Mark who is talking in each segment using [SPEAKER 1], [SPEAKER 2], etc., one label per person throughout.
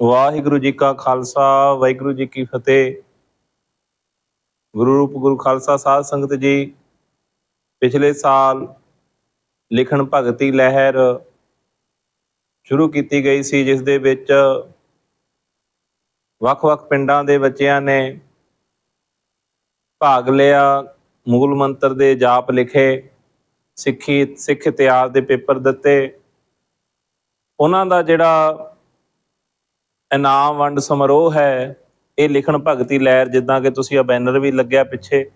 [SPEAKER 1] ਵਾਹਿਗੁਰੂ ਜੀ ਕਾ ਖਾਲਸਾ, ਵਾਹਿਗੁਰੂ ਜੀ ਕੀ ਫਤਿਹ। ਗੁਰੂ ਰੂਪ ਗੁਰੂ ਖਾਲਸਾ ਸਾਧ ਸੰਗਤ ਜੀ, ਪਿਛਲੇ ਸਾਲ ਲਿਖਣ ਭਗਤੀ ਲਹਿਰ ਸ਼ੁਰੂ ਕੀਤੀ ਗਈ ਸੀ, ਜਿਸ ਦੇ ਵਿੱਚ ਵੱਖ-ਵੱਖ ਪਿੰਡਾਂ ਦੇ ਬੱਚਿਆਂ ਨੇ ਭਾਗ ਲਿਆ, ਮੂਲ ਮੰਤਰ ਦੇ ਜਾਪ ਲਿਖੇ, ਸਿੱਖੀ ਸਿੱਖ ਇਤਿਹਾਸ ਦੇ ਪੇਪਰ ਦਿੱਤੇ। ਉਹਨਾਂ ਦਾ ਜਿਹੜਾ ਇਨਾਮ ਵੰਡ ਸਮਾਰੋਹ ਹੈ। ਇਹ ਲਿਖਣ ਭਗਤੀ ਲਹਿਰ ਜਿੱਦਾਂ ਕਿ ਤੁਸੀਂ ਆ ਬੈਨਰ ਵੀ ਲੱਗਿਆ ਪਿੱਛੇ।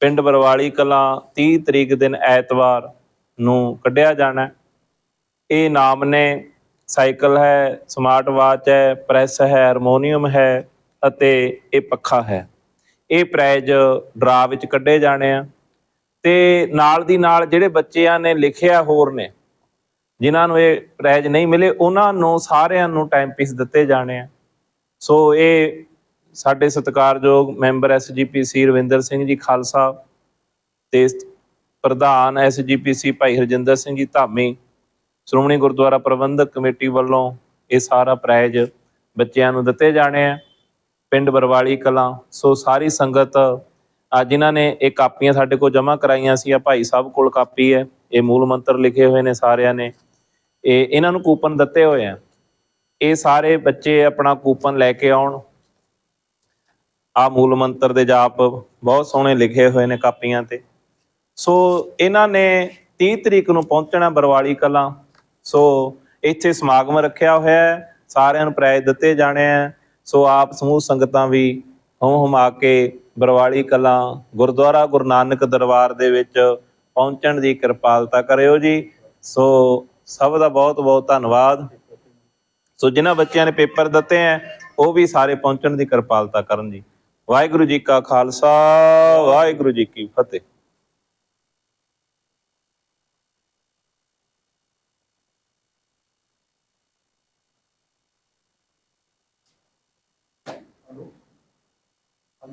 [SPEAKER 1] ਪਿੰਡ ਬਰਵਾਲੀ ਕਲਾਂ 30 ਤਰੀਕ ਦਿਨ ਐਤਵਾਰ ਨੂੰ ਕੱਢਿਆ ਜਾਣਾ ਇਹ ਇਨਾਮ ਨੇ ਸਾਈਕਲ ਹੈ, ਸਮਾਰਟ ਵਾਚ ਹੈ, ਪ੍ਰੈਸ ਹੈ, ਹਾਰਮੋਨੀਅਮ ਹੈ ਅਤੇ ਇਹ ਪੱਖਾ ਹੈ। ਇਹ ਪ੍ਰਾਈਜ਼ ਡਰਾ ਵਿੱਚ ਕੱਢੇ ਜਾਣੇ ਆ। ਤੇ ਨਾਲ ਦੀ ਨਾਲ ਜਿਹੜੇ ਬੱਚਿਆਂ ਨੇ ਲਿਖਿਆ ਹੋਰ ਨੇ ਜਿਨ੍ਹਾਂ ਨੂੰ ਇਹ ਪ੍ਰਾਈਜ਼ ਨਹੀਂ ਮਿਲੇ, ਉਹਨਾਂ ਨੂੰ ਸਾਰਿਆਂ ਨੂੰ ਟਾਈਮ ਪੀਸ ਦਿੱਤੇ ਜਾਣੇ ਆ। ਸੋ ਇਹ ਸਾਡੇ ਸਤਿਕਾਰਯੋਗ ਮੈਂਬਰ ਐਸਜੀਪੀਸੀ ਰਵਿੰਦਰ ਸਿੰਘ ਜੀ ਖਾਲਸਾ ਤੇ ਪ੍ਰਧਾਨ ਐਸਜੀਪੀਸੀ ਭਾਈ ਹਰਜਿੰਦਰ ਸਿੰਘ ਜੀ ਧਾਮੀ, ਸ਼੍ਰੋਮਣੀ ਗੁਰਦੁਆਰਾ ਪ੍ਰਬੰਧਕ ਕਮੇਟੀ ਵੱਲੋਂ ਇਹ ਸਾਰਾ ਪ੍ਰਾਈਜ਼ ਬੱਚਿਆਂ ਨੂੰ ਦਿੱਤੇ ਜਾਣੇ ਆ। ਪਿੰਡ ਬਰਵਾਲੀ ਕਲਾਂ, ਸੋ ਸਾਰੀ ਸੰਗਤ ਆ ਜਿਨ੍ਹਾਂ ਨੇ ਇਹ ਕਾਪੀਆਂ ਸਾਡੇ ਕੋਲ ਜਮ੍ਹਾਂ ਕਰਾਈਆਂ ਸੀ, ਆ ਭਾਈ ਸਾਹਿਬ ਕੋਲ ਕਾਪੀ ਹੈ, ਇਹ ਮੂਲ ਮੰਤਰ ਲਿਖੇ ਹੋਏ ਨੇ ਸਾਰਿਆਂ ਨੇ। ਇਹ ਇਹਨਾਂ ਨੂੰ ਕੂਪਨ ਦਿੱਤੇ ਹੋਏ ਆ। ਇਹ ਸਾਰੇ ਬੱਚੇ ਆਪਣਾ ਕੂਪਨ ਲੈ ਕੇ ਆਉਣ। ਆ ਮੂਲ ਮੰਤਰ ਦੇ ਜਾਪ ਬਹੁਤ ਸੋਹਣੇ ਲਿਖੇ ਹੋਏ ਨੇ ਕਾਪੀਆਂ ਤੇ। ਸੋ ਇਹਨਾਂ ਨੇ 30 ਤਰੀਕ ਨੂੰ ਪਹੁੰਚਣਾ ਬਰਵਾਲੀ ਕਲਾਂ। ਸੋ ਇੱਥੇ ਸਮਾਗਮ ਰੱਖਿਆ ਹੋਇਆ ਹੈ। ਸਾਰਿਆਂ ਨੂੰ ਪ੍ਰਾਇਜ਼ ਦਿੱਤੇ ਜਾਣੇ ਆ। ਸੋ ਆਪ ਸਮੂਹ ਸੰਗਤਾਂ ਵੀ ਹਮ ਹਮ ਕੇ ਬਰਵਾਲੀ ਕਲਾਂ, ਗੁਰਦੁਆਰਾ ਗੁਰੂ ਨਾਨਕ ਦਰਬਾਰ ਦੇ ਵਿੱਚ ਪਹੁੰਚਣ ਦੀ ਕਿਰਪਾਲਤਾ ਕਰਿਓ ਜੀ। ਸੋ ਸਭ ਦਾ ਬਹੁਤ ਬਹੁਤ ਧੰਨਵਾਦ। ਸੋ ਜਿਨ੍ਹਾਂ ਬੱਚਿਆਂ ਨੇ ਪੇਪਰ ਦਿੱਤੇ ਆ ਉਹ ਵੀ ਸਾਰੇ ਪਹੁੰਚਣ ਦੀ ਕਿਰਪਾਲਤਾ ਕਰਨ ਜੀ। ਵਾਹਿਗੁਰੂ ਜੀ ਕਾ ਖਾਲਸਾ, ਵਾਹਿਗੁਰੂ ਜੀ ਕੀ ਫਤਿਹ।